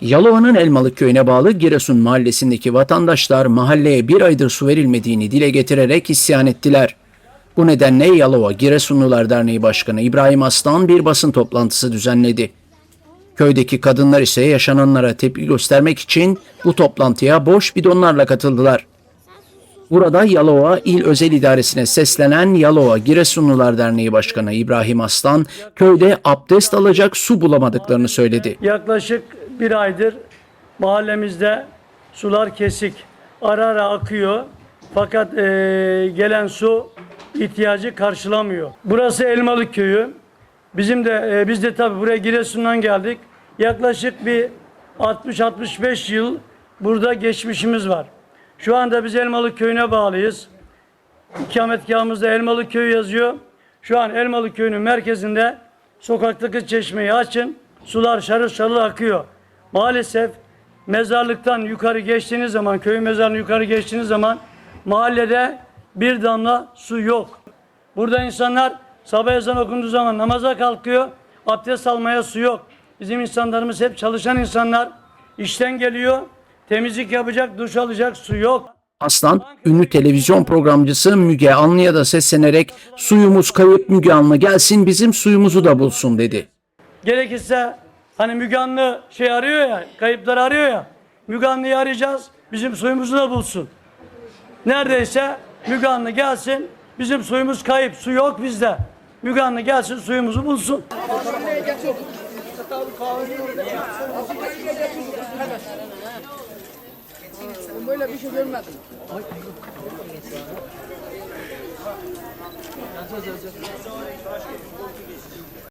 Yalova'nın Elmalık köyüne bağlı Giresun mahallesindeki vatandaşlar mahalleye bir aydır su verilmediğini dile getirerek isyan ettiler. Bu nedenle Yalova Giresunlular Derneği Başkanı İbrahim Aslan bir basın toplantısı düzenledi. Köydeki kadınlar ise yaşananlara tepki göstermek için bu toplantıya boş bidonlarla katıldılar. Burada Yalova İl Özel İdaresi'ne seslenen Yalova Giresunlular Derneği Başkanı İbrahim Aslan, köyde abdest alacak su bulamadıklarını söyledi. Yaklaşık bir aydır mahallemizde sular kesik. Ara ara akıyor. Fakat eee, gelen su ihtiyacı karşılamıyor. Burası Elmalık Köyü. Bizim de eee, biz de tabii buraya Giresun'dan geldik. Yaklaşık bir 60-65 yıl burada geçmişimiz var. Şu anda biz Elmalık Köyü'ne bağlıyız. İkametgahımızda Elmalık Köyü yazıyor. Şu an Elmalık Köyü'nün merkezinde sokaktaki çeşmeyi açın. Sular şarıl şarıl akıyor. Maalesef mezarlıktan yukarı geçtiğiniz zaman, köy mezarını yukarı geçtiğiniz zaman mahallede bir damla su yok. Burada insanlar sabah ezan okunduğu zaman namaza kalkıyor. Abdest almaya su yok. Bizim insanlarımız hep çalışan insanlar. işten geliyor. Temizlik yapacak, duş alacak su yok. Aslan, ünlü televizyon programcısı Müge Anlı'ya da seslenerek suyumuz kayıp Müge Anlı gelsin bizim suyumuzu da bulsun dedi. Gerekirse hani Müge Anlı şey arıyor ya, kayıpları arıyor ya. Müge Anlı'yı arayacağız, bizim suyumuzu da bulsun. Neredeyse Müge Anlı gelsin, bizim suyumuz kayıp, su yok bizde. Müge Anlı gelsin, suyumuzu bulsun. böyle bir şey görmedim. Ay.